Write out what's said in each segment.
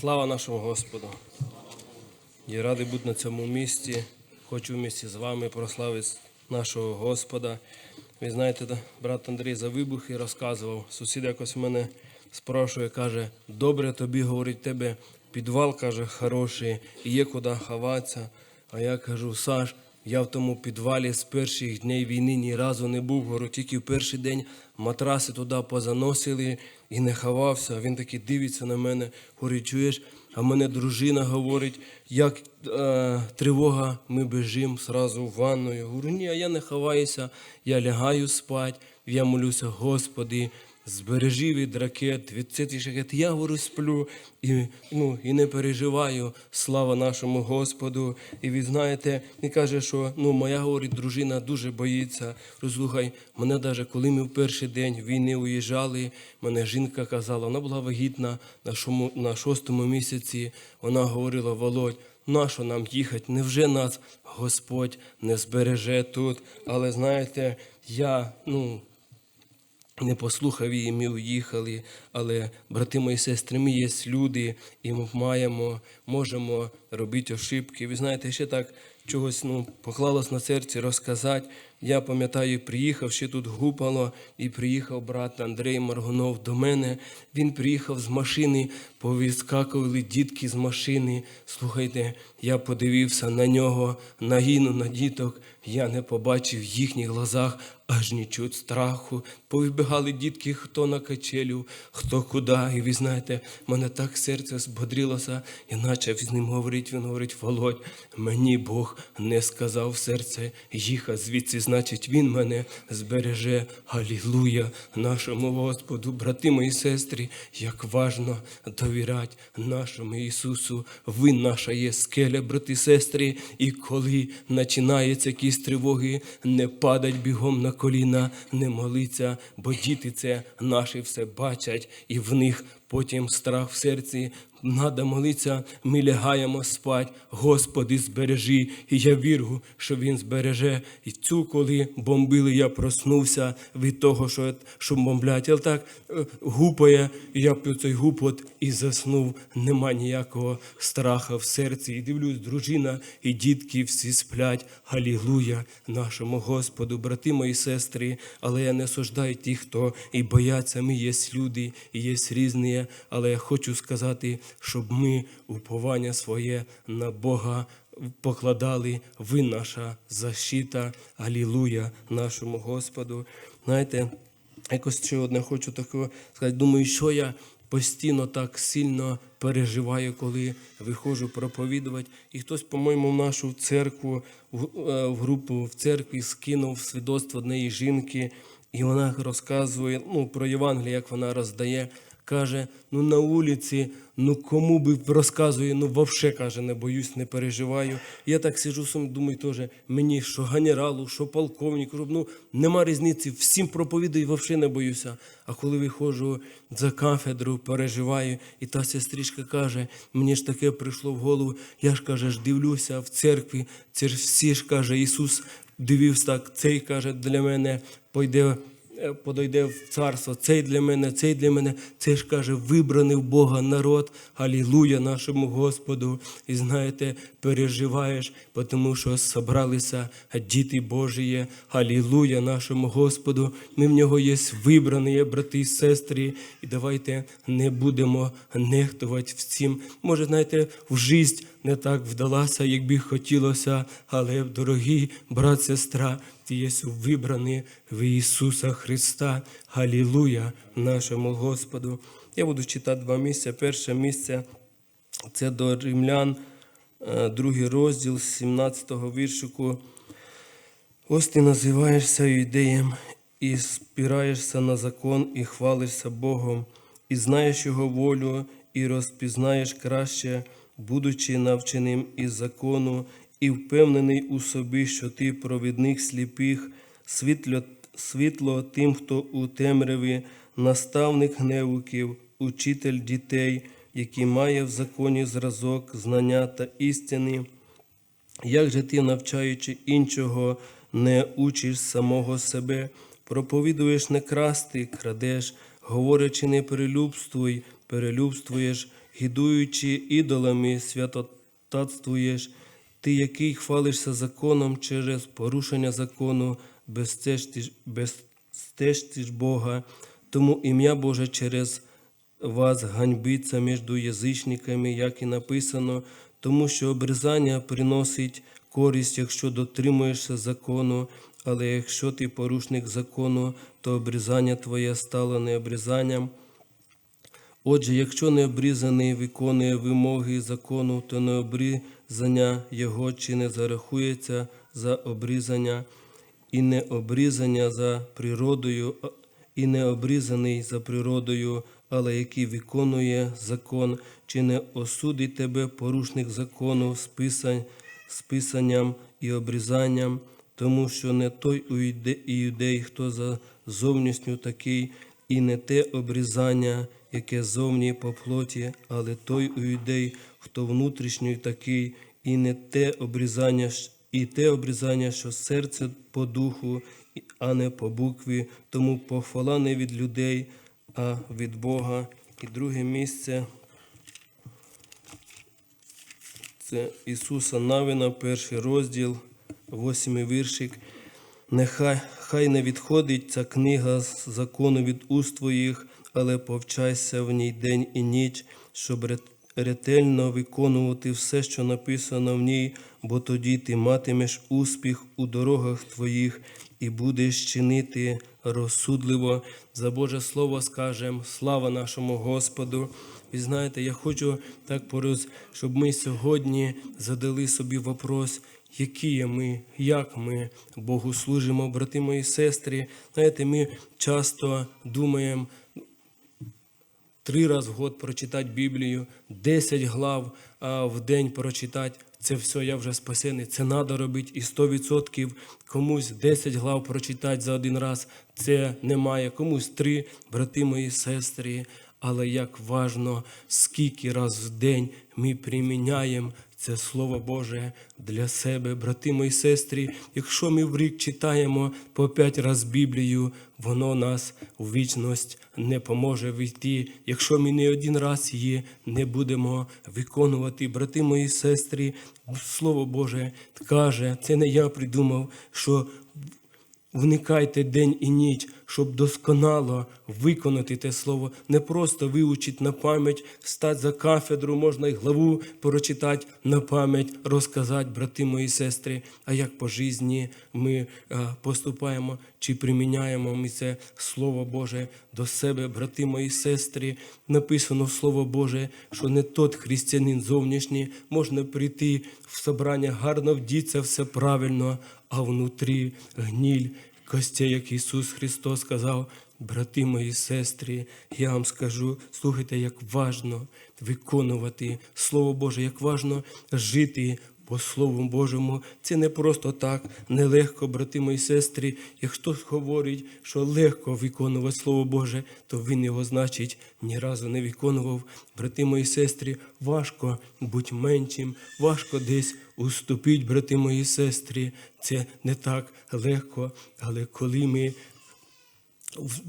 Слава нашому Господу! Я радий бути на цьому місці. Хочу в місті з вами прославити нашого Господа. Ви знаєте, брат Андрій за вибухи розказував. Сусід якось мене спрашує, каже, добре тобі говорить тебе, підвал каже, хороший, і є куди ховатися. А я кажу, Саш, я в тому підвалі з перших днів війни ні разу не був. Говорю, тільки в перший день матраси туди позаносили і не ховався. Він такий дивиться на мене, говорить, чуєш, а мене дружина говорить, як е, тривога, ми біжимо сразу в ванну. Я говорю, ні, а я не ховаюся, я лягаю спать, я молюся, Господи, збережи від ракет, від цих ракет. Я говорю, сплю і, ну, і не переживаю. Слава нашому Господу. І ви знаєте, він каже, що ну, моя говорить, дружина дуже боїться. Розслухай, мене навіть коли ми в перший день війни уїжджали, мене жінка казала, вона була вагітна на, шому, на шостому місяці. Вона говорила, Володь, нащо нам їхати? Невже нас Господь не збереже тут? Але знаєте, я, ну, не послухав її, ми уїхали, але брати мої сестри, ми є люди, і ми маємо, можемо робити ошибки. Ви знаєте, ще так чогось ну, поклалось на серці розказати. Я пам'ятаю, приїхав ще тут гупало, і приїхав брат Андрій Маргунов до мене. Він приїхав з машини, повіскакували дітки з машини. Слухайте, я подивився на нього, на гіну, на діток. Я не побачив в їхніх глазах аж нічого страху. Повибігали дітки, хто на качелю, хто куди. І ви знаєте, мене так серце збодрилося, і почав з ним говорити. Він говорить, Володь, мені Бог не сказав серце їхати звідси, значить, Він мене збереже. Алілуя нашому Господу, брати мої сестри, як важно довіряти нашому Ісусу. Ви наша є скеля, брати сестри, і коли починаються якісь тривоги, не падать бігом на коліна, не молиться, бо діти це наші все бачать, і в них потім страх в серці. Надо молитися, ми лягаємо спать, Господи, збережи. І я вірю, що Він збереже. І цю, коли бомбили, я проснувся від того, що, що бомблять. Але так е, гупає, і я пив цей гупот і заснув. Нема ніякого страха в серці. І дивлюсь, дружина і дітки всі сплять. Алілуя нашому Господу, брати мої сестри. Але я не суждаю тих, хто і бояться. Ми є люди, і є різні. Але я хочу сказати, щоб ми уповання своє на Бога покладали. Ви наша защита. Алілуя нашому Господу. Знаєте, якось ще одне хочу такого сказати. Думаю, що я постійно так сильно переживаю, коли виходжу проповідувати. І хтось, по-моєму, в нашу церкву, в, е, групу в церкві скинув свідоцтво однієї жінки, і вона розказує ну, про Євангеліє, як вона роздає. Каже, ну на вулиці, ну кому би розказує, ну вовше каже, не боюсь, не переживаю. Я так сижу сам, думаю, теж мені, що генералу, що полковнику, ну нема різниці, всім проповідаю, вовше не боюся. А коли виходжу за кафедру, переживаю, і та сестричка каже, мені ж таке прийшло в голову, я ж каже, ж дивлюся в церкві, це ж всі ж каже, Ісус дивився так, цей каже, для мене пойде подойде в царство, цей для мене, цей для мене, це ж каже, вибраний в Бога народ, алілуя нашому Господу. І знаєте, переживаєш, тому що зібралися діти Божі, алілуя нашому Господу. Ми в нього є вибрані, брати і сестри, і давайте не будемо нехтувати всім. Може, знаєте, в життя не так вдалася, як би хотілося, але, дорогі брат, сестра, ти є вибраний в Ісуса Христа. Галілуя нашому Господу. Я буду читати два місця. Перше місце це до римлян, е, другий розділ 17-го віршику. Ось ти називаєшся юдеєм і спираєшся на закон, і хвалишся Богом, і знаєш Його волю, і розпізнаєш краще, будучи навченим із закону, і впевнений у собі, що ти провідник сліпих, світло, світло тим, хто у темряві, наставник гневиків, учитель дітей, який має в законі зразок, знання та істини. Як же ти, навчаючи іншого, не учиш самого себе, проповідуєш не красти, крадеш, говорячи не перелюбствуй, перелюбствуєш, гідуючи ідолами, святотатствуєш, ти, який хвалишся законом через порушення закону, безстежиш Бога, тому ім'я Боже через вас ганьбиться між язичниками, як і написано, тому що обрізання приносить користь, якщо дотримуєшся закону, але якщо ти порушник закону, то обрізання твоє стало не обрізанням. Отже, якщо необрізаний виконує вимоги закону, то необрізання його чи не зарахується за обрізання, і не обрізання за природою, і не обрізаний за природою, але який виконує закон, чи не осудить тебе порушник закону з писанням і обрізанням, тому що не той іудей, хто за зовнішню такий, і не те обрізання, яке зовні по плоті, але той іудей, хто внутрішній такий, і не те обрізання, і те обрізання, що серце по духу, а не по букві, тому похвала не від людей, а від Бога. І друге місце це Ісуса Навина, перший розділ, восьмий віршик. Нехай хай не відходить ця книга з закону від уст твоїх, але повчайся в ній день і ніч, щоб ретельно виконувати все, що написано в ній, бо тоді ти матимеш успіх у дорогах твоїх і будеш чинити розсудливо. За Боже Слово скажем, слава нашому Господу. І знаєте, я хочу так пороз, щоб ми сьогодні задали собі вопрос, які є ми, як ми Богу служимо, брати мої сестри. Знаєте, ми часто думаємо, три рази в год прочитати Біблію, 10 глав а, в день прочитати. Це все, я вже спасений. Це треба робити. І 100% комусь 10 глав прочитати за один раз. Це немає. Комусь три, брати мої сестри. Але як важно, скільки раз в день ми приміняємо це Слово Боже для себе, брати мої сестри. Якщо ми в рік читаємо по п'ять разів Біблію, воно нас у вічність не поможе війти. Якщо ми не один раз її не будемо виконувати, брати мої сестри, Слово Боже каже, це не я придумав, що Вникайте день і ніч, щоб досконало виконати те слово, не просто вивчити на пам'ять, стати за кафедру, можна й главу прочитати на пам'ять, розказати, брати мої сестри, а як по житті ми е, поступаємо чи приміняємо ми це Слово Боже до себе, брати мої сестри. Написано Слово Боже, що не тот християнин зовнішній. Можна прийти в собрання, гарно вдіться, все правильно, а внутрі гніль костей, як Ісус Христос сказав, брати мої сестри, я вам скажу, слухайте, як важно виконувати Слово Боже, як важно жити по Слову Божому. Це не просто так, нелегко, брати мої сестри. Як хтось говорить, що легко виконувати Слово Боже, то він його, значить, ні разу не виконував. Брати мої сестри, важко бути меншим, важко десь уступити, брати мої сестри. Це не так легко, але коли ми в,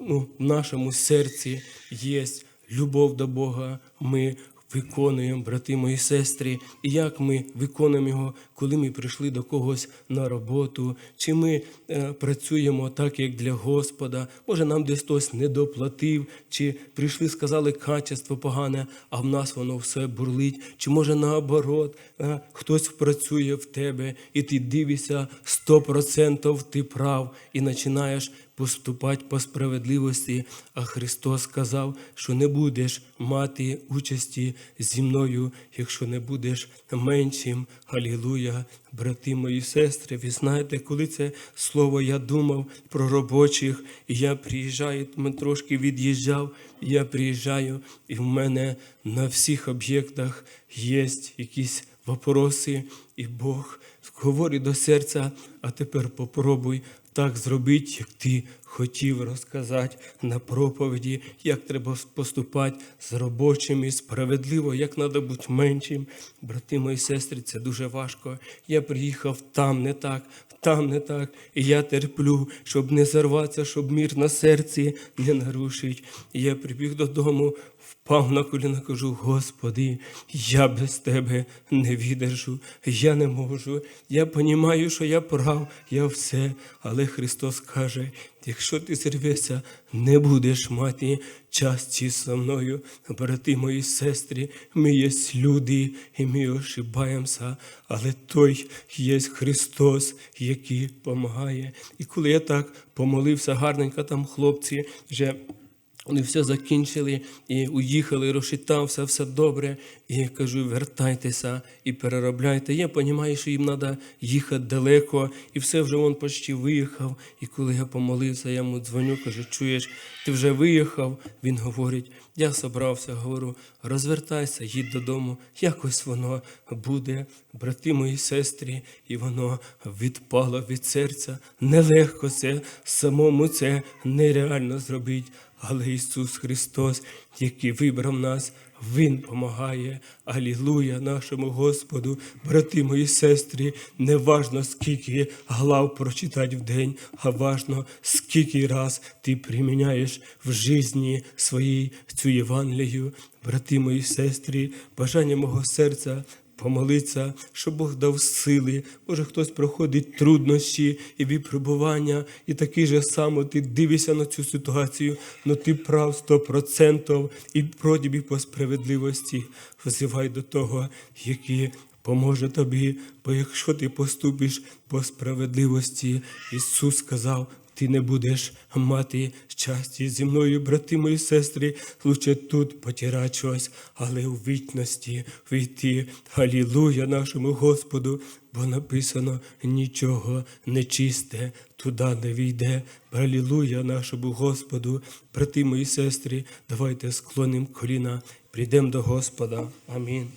ну, в нашому серці є любов до Бога, ми виконуємо, брати мої сестри, і як ми виконуємо його, коли ми прийшли до когось на роботу, чи ми е, працюємо так, як для Господа, може нам десь хтось не доплатив, чи прийшли, сказали качество погане, а в нас воно все бурлить, чи може наоборот, е, хтось працює в тебе, і ти дивишся 100% ти прав, і починаєш поступати по справедливості, а Христос сказав, що не будеш мати участі зі мною, якщо не будеш меншим. Алілуя, брати мої сестри. Ви знаєте, коли це слово я думав про робочих, і я приїжджаю, ми трошки від'їжджав, я приїжджаю, і в мене на всіх об'єктах є якісь вопроси, і Бог говорить до серця, а тепер попробуй так зробить, як ти хотів розказати на проповіді, як треба поступати з робочими, справедливо, як треба бути меншим. Брати мої сестри, це дуже важко. Я приїхав там не так, там не так, і я терплю, щоб не зарватися, щоб мір на серці не нарушить. І я прибіг додому Впав на коліна, кажу, Господи, я без тебе не відержу, я не можу. Я понімаю, що я прав, я все. Але Христос каже: якщо ти зірвешся, не будеш мати часті зі мною. Брати мої сестри, ми є люди, і ми ошибаємося, але той є Христос, який допомагає. І коли я так помолився гарненько, там хлопці вже. Вони все закінчили і уїхали, розчитався, все добре. І я кажу, вертайтеся і переробляйте. Я розумію, що їм треба їхати далеко, і все вже він почти виїхав. І коли я помолився, я йому дзвоню, кажу, чуєш, ти вже виїхав? Він говорить, я собрався, говорю, розвертайся, їдь додому. Якось воно буде, брати мої сестри, і воно відпало від серця. Нелегко це, самому це нереально зробити. Але Ісус Христос, який вибрав нас, Він помагає. Алілуя нашому Господу, брати мої сестри, не важно, скільки глав прочитати в день, а важно, скільки раз ти приміняєш в житті своїй цю Євангелію. Брати мої сестри, бажання мого серця помолитися, щоб Бог дав сили. Може, хтось проходить труднощі і випробування, і такий же само ти дивишся на цю ситуацію, але ти прав сто процентів і продібі по справедливості. Взивай до того, який поможе тобі, бо якщо ти поступиш по справедливості, Ісус сказав, ти не будеш мати щастя зі мною, брати мої сестри, лучше тут потирати щось, але у вічності війти. Алілуя нашому Господу, бо написано нічого нечисте туди не війде. Алілуя нашому Господу, брати мої сестри, давайте склонимо коліна, прийдемо до Господа. Амінь.